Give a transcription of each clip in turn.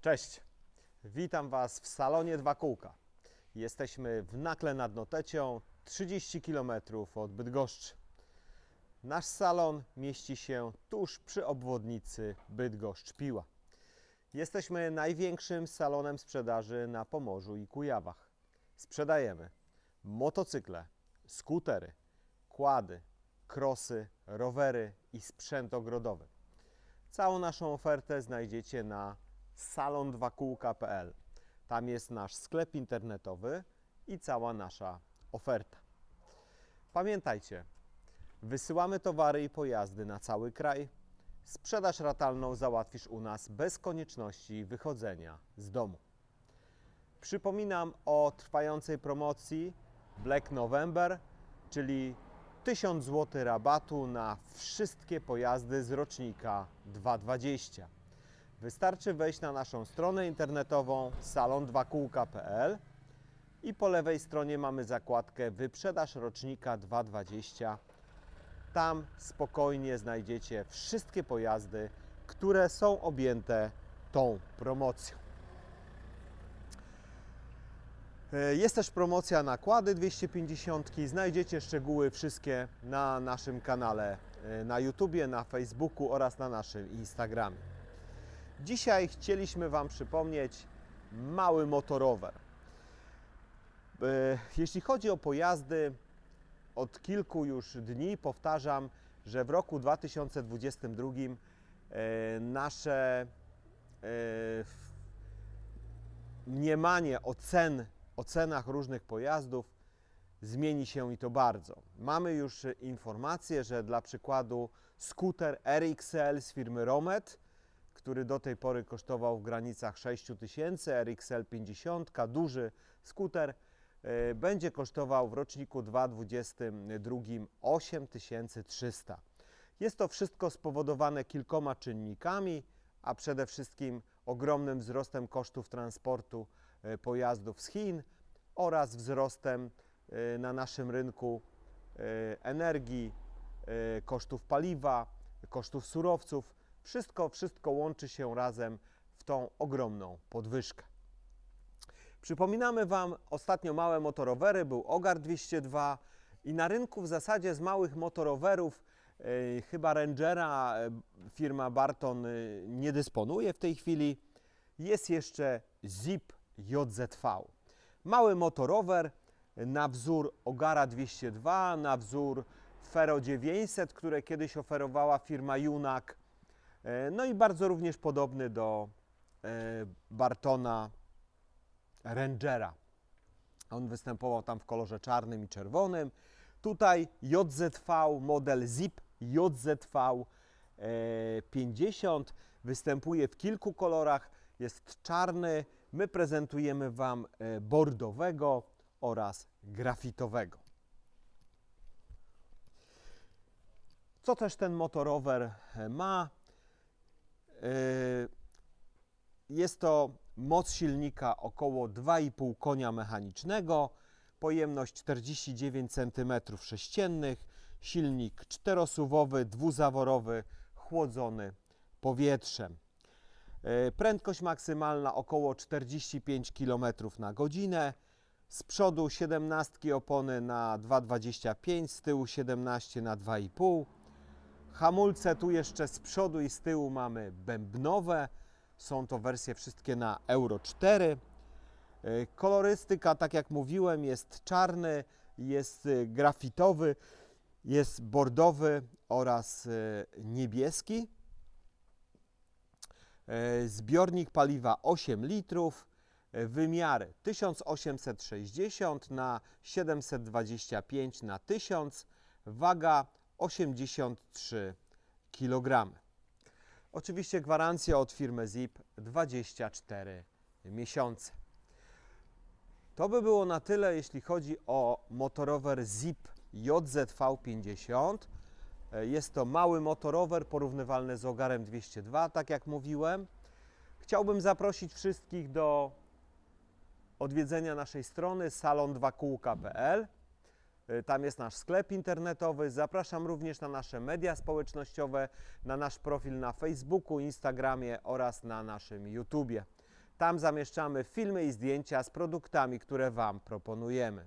Cześć, witam Was w salonie Dwa Kółka. Jesteśmy w Nakle nad Notecią, 30 km od Bydgoszczy. Nasz salon mieści się tuż przy obwodnicy Bydgoszcz-Piła. Jesteśmy największym salonem sprzedaży na Pomorzu i Kujawach. Sprzedajemy motocykle, skutery, kłady, krosy, rowery i sprzęt ogrodowy. Całą naszą ofertę znajdziecie na salon2kółka.pl. Tam jest nasz sklep internetowy i cała nasza oferta. Pamiętajcie, wysyłamy towary i pojazdy na cały kraj. Sprzedaż ratalną załatwisz u nas bez konieczności wychodzenia z domu. Przypominam o trwającej promocji Black November, czyli 1000 zł rabatu na wszystkie pojazdy z rocznika 220. Wystarczy wejść na naszą stronę internetową salon2kółka.pl i po lewej stronie mamy zakładkę Wyprzedaż rocznika 220. Tam spokojnie znajdziecie wszystkie pojazdy, które są objęte tą promocją. E, Jest też promocja nakłady 250. Znajdziecie szczegóły wszystkie na naszym kanale e, na YouTubie, na Facebooku oraz na naszym Instagramie. Dzisiaj chcieliśmy Wam przypomnieć mały motorower. E, Jeśli chodzi o pojazdy, od kilku już dni powtarzam, że w roku 2022 e, nasze e, mniemanie o cen, o cenach różnych pojazdów zmieni się i to bardzo. Mamy już informację, że dla przykładu skuter RXL z firmy Romet, który do tej pory kosztował w granicach 6000, RXL 50, duży skuter, e, będzie kosztował w roczniku 2022 8300. Jest to wszystko spowodowane kilkoma czynnikami, a przede wszystkim ogromnym wzrostem kosztów transportu e, pojazdów z Chin oraz wzrostem e, na naszym rynku energii, kosztów paliwa, kosztów surowców. Wszystko, wszystko łączy się razem w tą ogromną podwyżkę. Przypominamy Wam, ostatnio małe motorowery, był Ogar 202 i na rynku w zasadzie z małych motorowerów e, chyba Rangera e, firma Barton e, nie dysponuje w tej chwili. Jest jeszcze Zip JZV. Mały motorower na wzór Ogara 202, na wzór Fero 900, które kiedyś oferowała firma Junak. E, No i bardzo również podobny do e, Bartona Rangera. On występował tam w kolorze czarnym i czerwonym. Tutaj JZV, model ZIP JZV e, 50 występuje w kilku kolorach. Jest czarny. My prezentujemy Wam e, bordowego oraz grafitowego. Co też ten motorower e, ma? E, Jest to moc silnika około 2,5 konia mechanicznego, pojemność 49 cm3, silnik czterosuwowy, dwuzaworowy, chłodzony powietrzem. E, Prędkość maksymalna około 45 km na godzinę. Z przodu 17 opony na 2,25, z tyłu 17 na 2,5. Hamulce tu jeszcze z przodu i z tyłu mamy bębnowe. Są to wersje wszystkie na Euro 4. E, Kolorystyka, tak jak mówiłem, jest czarny, jest e, grafitowy, jest bordowy oraz e, niebieski. Zbiornik paliwa 8 litrów. Wymiary 1860 na 725 na 1000. Waga 83 kg. Oczywiście gwarancja od firmy ZIP 24 miesiące. To by było na tyle, jeśli chodzi o motorower ZIP JZV50. E, Jest to mały motorower porównywalny z Ogarem 202, tak jak mówiłem. Chciałbym zaprosić wszystkich do odwiedzenia naszej strony salon2kółka.pl. Y, Tam jest nasz sklep internetowy. Zapraszam również na nasze media społecznościowe, na nasz profil na Facebooku, Instagramie oraz na naszym YouTubie. Tam zamieszczamy filmy i zdjęcia z produktami, które Wam proponujemy.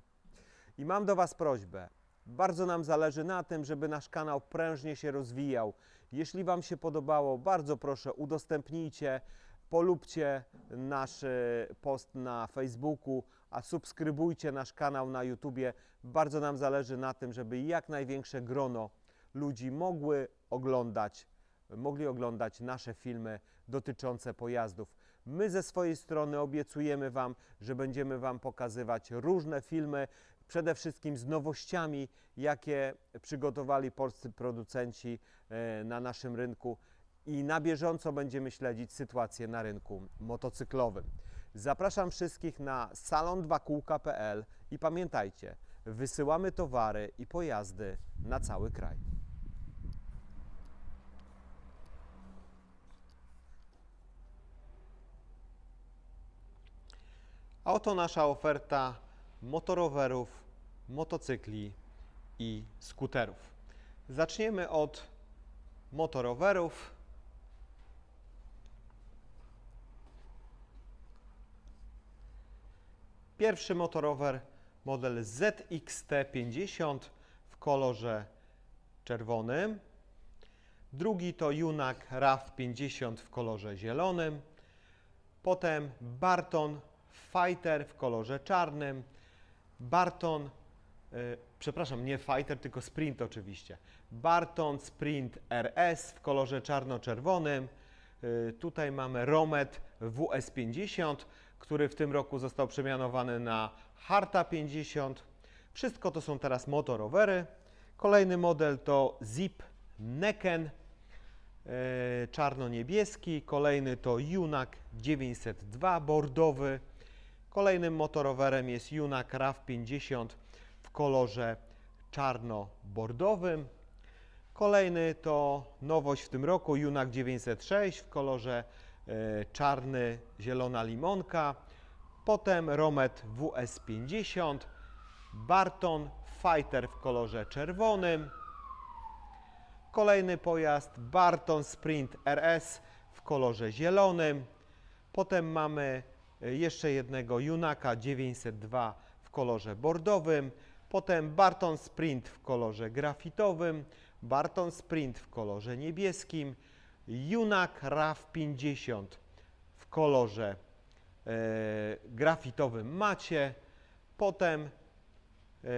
I mam do Was prośbę. Bardzo nam zależy na tym, żeby nasz kanał prężnie się rozwijał. Jeśli Wam się podobało, bardzo proszę udostępnijcie, polubcie nasz e, post na Facebooku, a subskrybujcie nasz kanał na YouTubie. Bardzo nam zależy na tym, żeby jak największe grono ludzi mogły oglądać, mogli oglądać nasze filmy dotyczące pojazdów. My ze swojej strony obiecujemy Wam, że będziemy Wam pokazywać różne filmy, przede wszystkim z nowościami, jakie przygotowali polscy producenci e, na naszym rynku i na bieżąco będziemy śledzić sytuację na rynku motocyklowym. Zapraszam wszystkich na salon2kółka.pl i pamiętajcie, wysyłamy towary i pojazdy na cały kraj. A oto nasza oferta motorowerów, motocykli i skuterów. Zaczniemy od motorowerów. Pierwszy motorower model ZXT50 w kolorze czerwonym. Drugi to Junak RAV50 w kolorze zielonym. Potem Barton Fighter w kolorze czarnym. Barton, e, przepraszam, nie Fighter, tylko Sprint oczywiście. Barton Sprint RS w kolorze czarno-czerwonym. E, tutaj mamy Romet WS50, który w tym roku został przemianowany na Harta 50. Wszystko to są teraz motorowery. Kolejny model to Zip Neken e, czarno-niebieski. Kolejny to Junak 902 bordowy. Kolejnym motorowerem jest Junak RAV 50 w kolorze czarno-bordowym. Kolejny to nowość w tym roku Junak 906 w kolorze czarny, zielona limonka. Potem Romet WS50, Barton Fighter w kolorze czerwonym. Kolejny pojazd Barton Sprint RS w kolorze zielonym. Potem mamy e, jeszcze jednego Junaka 902 w kolorze bordowym. Potem Barton Sprint w kolorze grafitowym. Barton Sprint w kolorze niebieskim. Junak RAV 50 w kolorze e, grafitowym macie. Potem e,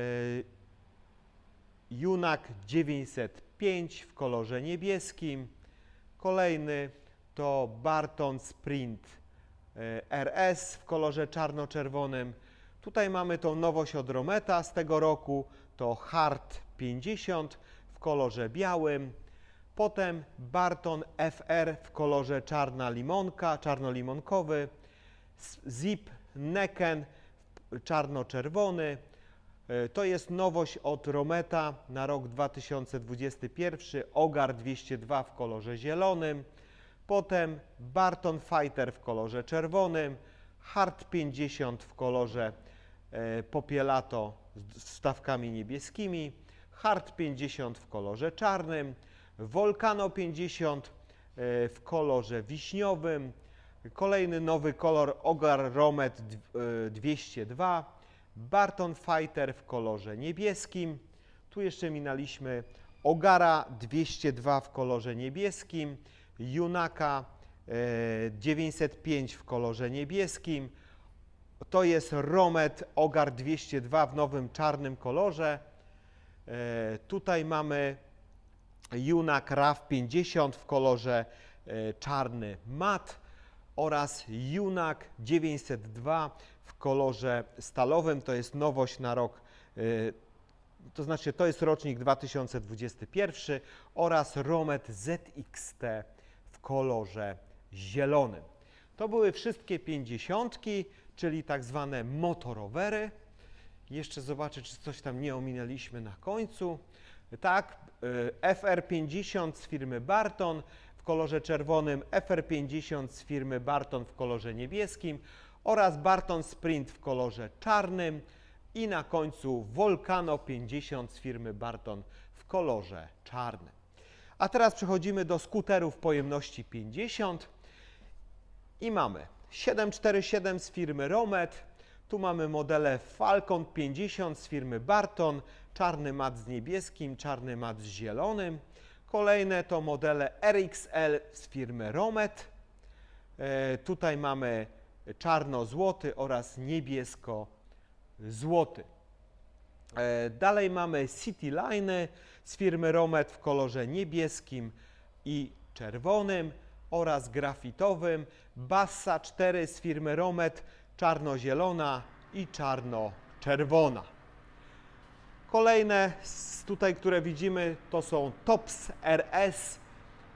Junak 905 w kolorze niebieskim. Kolejny to Barton Sprint e, RS w kolorze czarno-czerwonym. Tutaj mamy tą nowość od Rometa z tego roku, to Hard 50 w kolorze białym. Potem Barton FR w kolorze czarna limonka, czarno-limonkowy. Zip Neken czarno-czerwony. E, To jest nowość od Rometa na rok 2021. Ogar 202 w kolorze zielonym. Potem Barton Fighter w kolorze czerwonym. Hard 50 w kolorze e, popielato z wstawkami niebieskimi. Hard 50 w kolorze czarnym. Volcano 50 e, w kolorze wiśniowym. Kolejny nowy kolor Ogar Romet dw- e, 202. Barton Fighter w kolorze niebieskim. Tu jeszcze minęliśmy Ogara 202 w kolorze niebieskim. Junaka e, 905 w kolorze niebieskim. To jest Romet Ogar 202 w nowym czarnym kolorze. E, tutaj mamy Junak RAV 50 w kolorze e, czarny mat oraz Junak 902 w kolorze stalowym. To jest nowość na rok, e, to znaczy to jest rocznik 2021 oraz Romet ZXT w kolorze zielonym. To były wszystkie pięćdziesiątki, czyli tak zwane motorowery. Jeszcze zobaczę, czy coś tam nie ominęliśmy na końcu. Tak, y, FR50 z firmy Barton w kolorze czerwonym, FR50 z firmy Barton w kolorze niebieskim oraz Barton Sprint w kolorze czarnym i na końcu Volcano 50 z firmy Barton w kolorze czarnym. A teraz przechodzimy do skuterów pojemności 50 i mamy 747 z firmy Romet. Tu mamy modele Falcon 50 z firmy Barton, czarny mat z niebieskim, czarny mat z zielonym. Kolejne to modele RXL z firmy Romet. E, tutaj mamy czarno-złoty oraz niebiesko-złoty. E, Dalej mamy City Line z firmy Romet w kolorze niebieskim i czerwonym oraz grafitowym. Bassa 4 z firmy Romet czarno-zielona i czarno-czerwona. Kolejne tutaj, które widzimy, to są Tops RS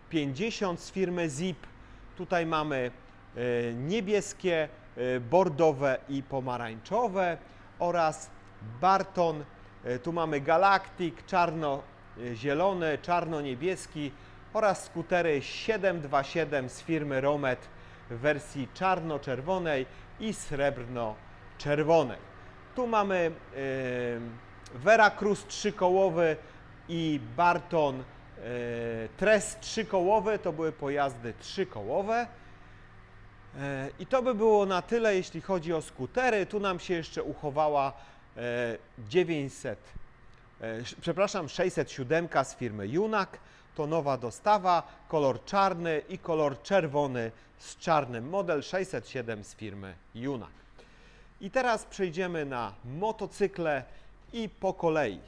50 z firmy Zip. Tutaj mamy e, niebieskie, e, bordowe i pomarańczowe oraz Barton. E, Tu mamy Galactic, czarno-zielony, czarno-niebieski oraz skutery 727 z firmy Romet w wersji czarno-czerwonej i srebrno-czerwonej. Tu mamy e, Veracruz trzykołowy i Barton e, Tres trzykołowy. To były pojazdy trzykołowe. E, I to by było na tyle, jeśli chodzi o skutery. Tu nam się jeszcze uchowała e, 900, e, sz- przepraszam, 607 z firmy Junak. To nowa dostawa, kolor czarny i kolor czerwony z czarnym. Model 607 z firmy Junak. I teraz przejdziemy na motocykle i po kolei.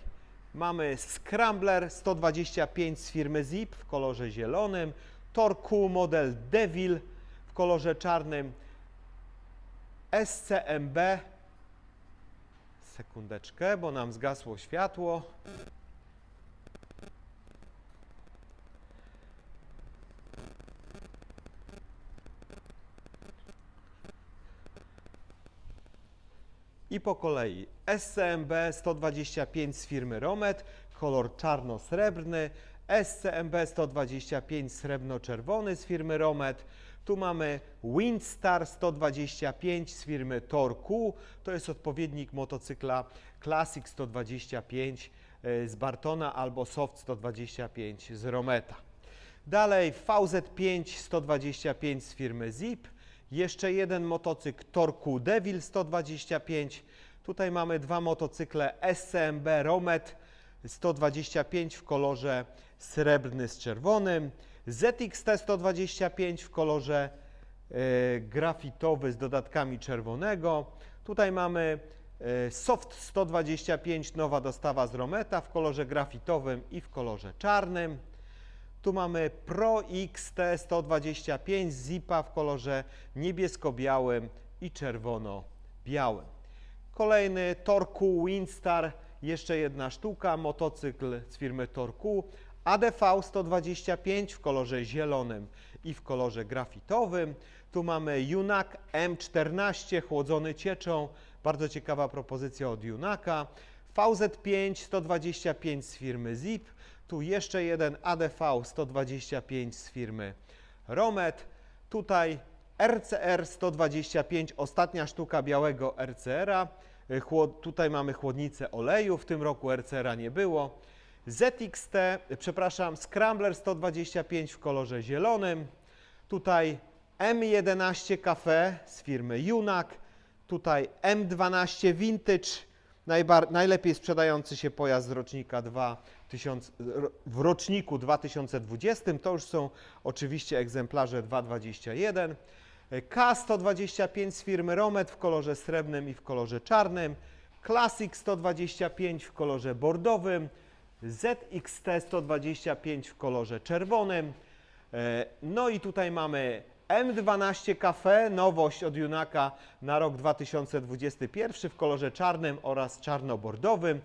Mamy Scrambler 125 z firmy Zip w kolorze zielonym, Torku model Devil w kolorze czarnym, SCMB. Sekundeczkę, bo nam zgasło światło. I po kolei SCMB 125 z firmy Romet, kolor czarno-srebrny, SCMB 125 srebrno-czerwony z firmy Romet. Tu mamy Windstar 125 z firmy Torku, to jest odpowiednik motocykla Classic 125 e, z Bartona albo Soft 125 z Rometa. Dalej VZ5 125 z firmy Zip. Jeszcze jeden motocykl Torku Devil 125. Tutaj mamy dwa motocykle SCMB Romet 125 w kolorze srebrny z czerwonym. ZXT 125 w kolorze e, grafitowy z dodatkami czerwonego. Tutaj mamy e, Soft 125, nowa dostawa z Rometa w kolorze grafitowym i w kolorze czarnym. Tu mamy Pro XT 125 Zipa w kolorze niebiesko-białym i czerwono-białym. Kolejny Torku Windstar, jeszcze jedna sztuka, motocykl z firmy Torku. ADV 125 w kolorze zielonym i w kolorze grafitowym. Tu mamy Junak M14 chłodzony cieczą, bardzo ciekawa propozycja od Junaka. VZ5 125 z firmy Zip. Tu jeszcze jeden ADV 125 z firmy Romet. Tutaj RCR 125, ostatnia sztuka białego RCR-a. Tutaj mamy chłodnicę oleju, w tym roku RCR-a nie było. ZXT, przepraszam, Scrambler 125 w kolorze zielonym. Tutaj M11 Cafe z firmy Junak. Tutaj M12 Vintage, najlepiej sprzedający się pojazd rocznika 2000, ro- w roczniku 2020. To już są oczywiście egzemplarze 221. K125 z firmy Romet w kolorze srebrnym i w kolorze czarnym. Classic 125 w kolorze bordowym. ZXT 125 w kolorze czerwonym. E, No i tutaj mamy M12 Cafe, nowość od Junaka na rok 2021 w kolorze czarnym oraz czarnobordowym.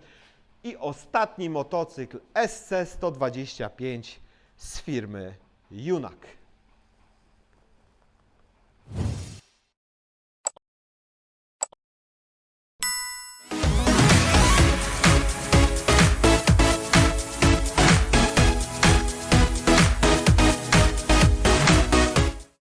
I ostatni motocykl SC125 z firmy Junak.